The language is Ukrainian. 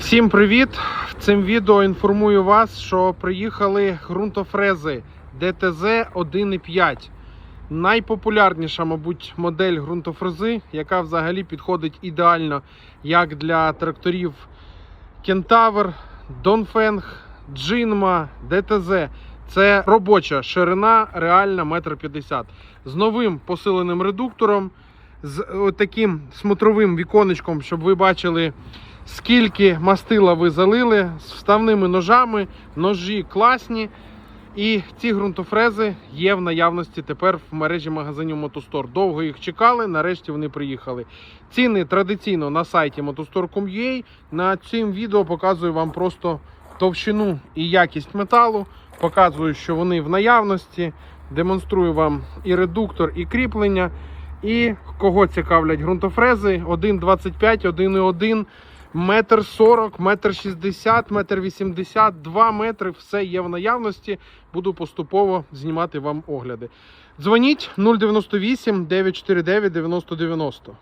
Всім привіт! В цим відео інформую вас, що приїхали ґрунтофрези ДТЗ 1.5. Найпопулярніша, мабуть, модель ґрунтофрези, яка взагалі підходить ідеально як для тракторів Кентавр, Донфенг, Джинма, ДТЗ. Це робоча ширина, реальна 1,50 м. З новим посиленим редуктором, з таким смотровим віконечком, щоб ви бачили скільки мастила ви залили з вставними ножами. Ножі класні. І ці ґрунтофрези є в наявності тепер в мережі магазинів Мотостор. Довго їх чекали, нарешті вони приїхали. Ціни традиційно на сайті motostore.com.ua. На цим відео показую вам просто товщину і якість металу. Показую, що вони в наявності. Демонструю вам і редуктор, і кріплення. І кого цікавлять ґрунтофрези 1,25, 1,1 метр 40, метр 60, метр 80, 2 метри. Все є в наявності. Буду поступово знімати вам огляди. Дзвоніть 098 949 9090.